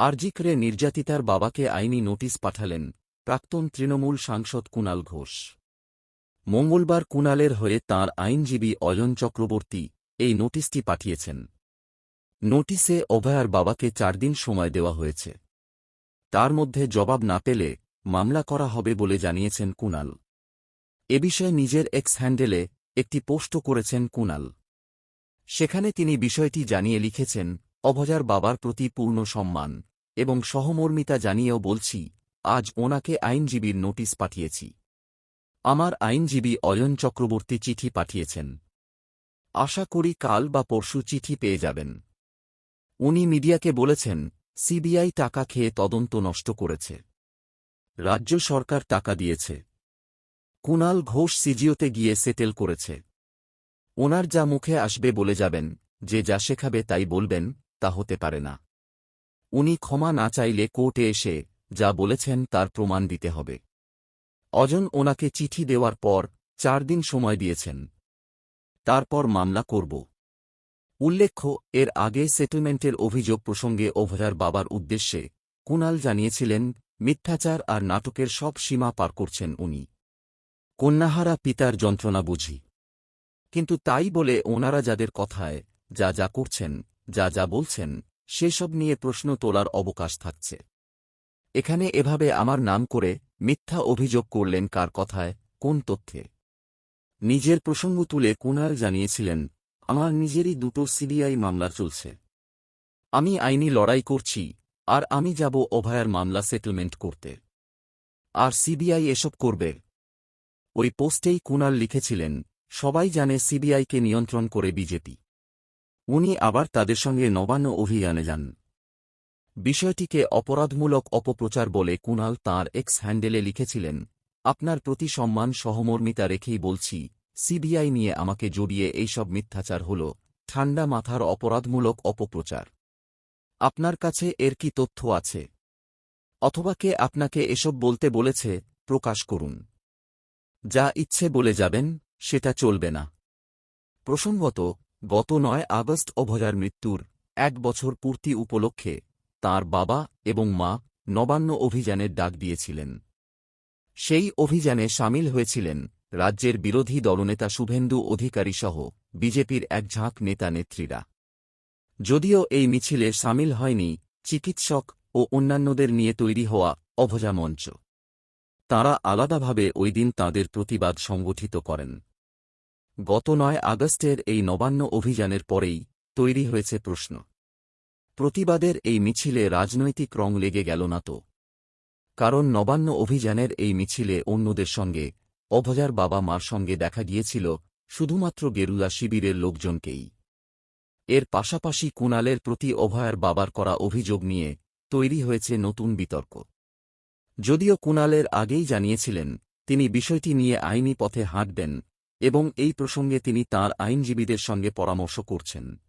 আরজিকরে নির্যাতিতার বাবাকে আইনি নোটিশ পাঠালেন প্রাক্তন তৃণমূল সাংসদ কুণাল ঘোষ। মঙ্গলবার কুণালের হয়ে তাঁর আইনজীবী অয়ন চক্রবর্তী এই নোটিশটি পাঠিয়েছেন। নোটিশে অভয়ার বাবাকে চার দিন সময় দেওয়া হয়েছে। তার মধ্যে জবাব না পেলে মামলা করা হবে বলে জানিয়েছেন কুণাল। এ বিষয়ে নিজের এক্স হ্যান্ডেলে একটি পোস্ট করেছেন কুণাল। সেখানে তিনি বিষয়টি জানিয়ে লিখেছেন অভজার বাবার প্রতি পূর্ণ সম্মান। এবং সহমর্মিতা জানিয়েও বলছি, আজ ওনাকে আইনজীবীর নোটিশ পাঠিয়েছি। আমার আইনজীবী অয়ন চক্রবর্তী চিঠি পাঠিয়েছেন। আশা করি কাল বা পরশু চিঠি পেয়ে যাবেন। উনি মিডিয়াকে বলেছেন, সিবিআই টাকা খেয়ে তদন্ত নষ্ট করেছে। রাজ্য সরকার টাকা দিয়েছে। কুণাল ঘোষ সিজিওতে গিয়ে সেটেল করেছে। ওনার যা মুখে আসবে বলে যাবেন, যে যা শেখাবে তাই বলবেন, তা হতে পারে না। উনি ক্ষমা না চাইলে কোর্টে এসে যা বলেছেন তার প্রমাণ দিতে হবে। অজন ওনাকে চিঠি দেওয়ার পর চার দিন সময় দিয়েছেন। তারপর মামলা করব। উল্লেখ্য, এর আগে সেটেলমেন্টের অভিযোগ প্রসঙ্গে ওভরার বাবার উদ্দেশ্যে কুণাল জানিয়েছিলেন, মিথ্যাচার আর নাটকের সব সীমা পার করছেন উনি। কন্যাহারা পিতার যন্ত্রণা বুঝি। কিন্তু তাই বলে ওনারা যাদের কথায় যা যা করছেন, যা যা বলছেন সেসব নিয়ে প্রশ্ন তোলার অবকাশ থাকছে। এখানে এভাবে আমার নাম করে মিথ্যা অভিযোগ করলেন কার কথায়, কোন তথ্যে? নিজের প্রসঙ্গ তুলে কুনার জানিয়েছিলেন, আমার নিজেরই দুটো সিবিআই মামলা চলছে। আমি আইনি লড়াই করছি, আর আমি যাব অভয়ার মামলা সেটেলমেন্ট করতে। আর সিবিআই এসব করবে। ওই পোস্টেই কুনাল লিখেছিলেন, সবাই জানে সিবিআইকে নিয়ন্ত্রণ করে বিজেপি। উনি আবার তাদের সঙ্গে নবান্ন অভিযানে যান। বিষয়টিকে অপরাধমূলক অপপ্রচার বলে কুণাল তাঁর এক্স হ্যান্ডেলে লিখেছিলেন, আপনার প্রতি সম্মান সহমর্মিতা রেখেই বলছি, সিবিআই নিয়ে আমাকে জড়িয়ে এইসব মিথ্যাচার হল, ঠান্ডা মাথার অপরাধমূলক অপপ্রচার। আপনার কাছে এর কি তথ্য আছে? অথবা কে আপনাকে এসব বলতে বলেছে, প্রকাশ করুন। যা ইচ্ছে বলে যাবেন, সেটা চলবে না। প্রসঙ্গত গত নয় আগস্ট অভয়ার মৃত্যুর এক বছর পূর্তি উপলক্ষে তার বাবা এবং মা নবান্ন অভিযানের ডাক দিয়েছিলেন। সেই অভিযানে সামিল হয়েছিলেন রাজ্যের বিরোধী দলনেতা শুভেন্দু অধিকারী সহ বিজেপির এক ঝাঁক নেতা নেত্রীরা। যদিও এই মিছিলে সামিল হয়নি, চিকিৎসক ও অন্যান্যদের নিয়ে তৈরি হওয়া অভজা মঞ্চ। তাঁরা আলাদাভাবে ওই দিন তাঁদের প্রতিবাদ সংগঠিত করেন। গত নয় আগস্টের এই নবান্ন অভিযানের পরেই তৈরি হয়েছে প্রশ্ন। প্রতিবাদের এই মিছিলে রাজনৈতিক রং লেগে গেল না তো? কারণ নবান্ন অভিযানের এই মিছিলে অন্যদের সঙ্গে অভজার বাবা মার সঙ্গে দেখা গিয়েছিল শুধুমাত্র গেরুলা শিবিরের লোকজনকেই। এর পাশাপাশি কুণালের প্রতি অভয়ার বাবার করা অভিযোগ নিয়ে তৈরি হয়েছে নতুন বিতর্ক। যদিও কুণালের আগেই জানিয়েছিলেন, তিনি বিষয়টি নিয়ে আইনি পথে হাঁটবেন এবং এই প্রসঙ্গে তিনি তার আইনজীবীদের সঙ্গে পরামর্শ করছেন।